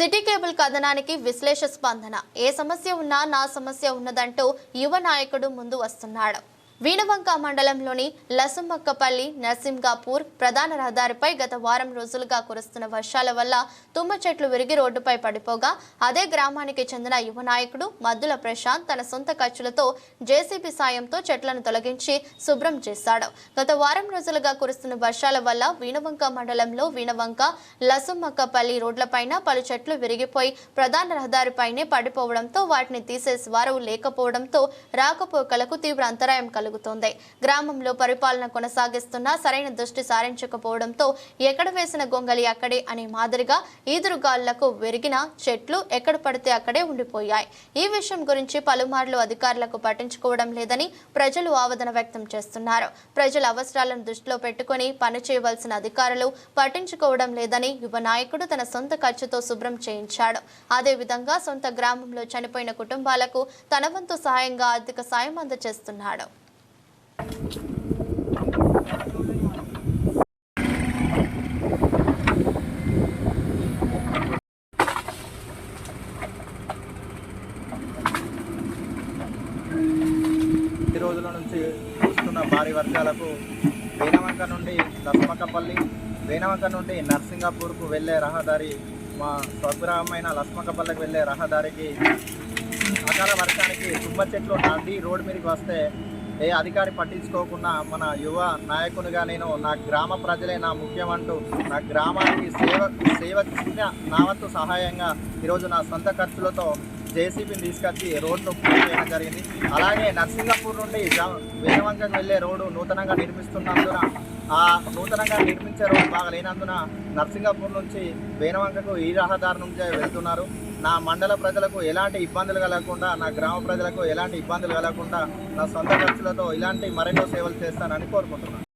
City cable కథనానికి విశ్లేష స్పందన. ఏ సమస్య ఉన్నా నా సమస్య ఉన్నదంటూ యువ నాయకుడు ముందు వస్తున్నాడు. వీణవంక మండలంలోని లసుమక్కపల్లి నర్సింగాపూర్ ప్రధాన రహదారిపై గత వారం రోజులుగా కురుస్తున్న వర్షాల వల్ల తుమ్మ చెట్లు విరిగి రోడ్డుపై పడిపోగా అదే గ్రామానికి చెందిన యువ నాయకుడు మద్దుల ప్రశాంత్ తన సొంత ఖర్చులతో జేసీబీ సాయంతో చెట్లను తొలగించి శుభ్రం చేశాడు. గత వారం రోజులుగా కురుస్తున్న వర్షాల వల్ల వీణవంక మండలంలో వీణవంక లసుమక్కపల్లి రోడ్లపైన పలు చెట్లు విరిగిపోయి ప్రధాన రహదారిపైనే పడిపోవడంతో వాటిని తీసేసి వారు లేకపోవడంతో రాకపోకలకు తీవ్ర అంతరాయం కలుగుతోంది గ్రామంలో పరిపాలన కొనసాగిస్తున్నా సరైన దృష్టి సారించకపోవడంతో ఎక్కడ వేసిన గొంగలి అక్కడే అనే మాదిరిగా ఈదురుగాళ్ళకు విరిగిన చెట్లు ఎక్కడ పడితే అక్కడే ఉండిపోయాయి. ఈ విషయం గురించి పలుమార్లు అధికారులకు పట్టించుకోవడం లేదని ప్రజలు ఆవేదన వ్యక్తం చేస్తున్నారు. ప్రజల అవసరాలను దృష్టిలో పెట్టుకుని పని చేయవలసిన అధికారులు పట్టించుకోవడం లేదని యువ నాయకుడు తన సొంత ఖర్చుతో శుభ్రం చేయించాడు. అదేవిధంగా సొంత గ్రామంలో చనిపోయిన కుటుంబాలకు తన వంతు సహాయంగా ఆర్థిక సాయం అందజేస్తున్నాడు. రోజుల నుంచి కురుస్తున్న భారీ వర్షాలకు వేనవంక నుండి లస్మకపల్లి వేనవంక నుండి నర్సింగాపూర్కు వెళ్ళే రహదారి మా స్వగ్రామైన లస్మకపల్లికి వెళ్ళే రహదారికి అకాల వర్షానికి తుమ్మ చెట్లు నాటి రోడ్డు మీదకి వస్తే ఏ అధికారి పట్టించుకోకుండా మన యువ నాయకునిగా నేను నా గ్రామ ప్రజలే నా ముఖ్యమంటూ నా గ్రామానికి సేవ సేవ చిన్న నా వంతు సహాయంగా ఈరోజు నా సొంత ఖర్చులతో జేసీబీని తీసుకొచ్చి రోడ్ను పూర్తి చేయడం జరిగింది. అలాగే నర్సింగపూర్ నుండి జా- వెళ్ళే రోడ్డు నూతనంగా నిర్మిస్తున్నందున ఆ నూతనంగా నిర్మించే రోడ్డు బాగా లేనందున నర్సింగపూర్ నుంచి వేనవంకకు ఈ రహదారి నుంచే వెళ్తున్నారు. నా మండల ప్రజలకు ఎలాంటి ఇబ్బందులు కలగకుండా నా గ్రామ ప్రజలకు ఎలాంటి ఇబ్బందులు కలగకుండా నా సొంత ఖర్చులతో ఇలాంటి మరెన్నో సేవలు చేస్తానని కోరుకుంటున్నాను.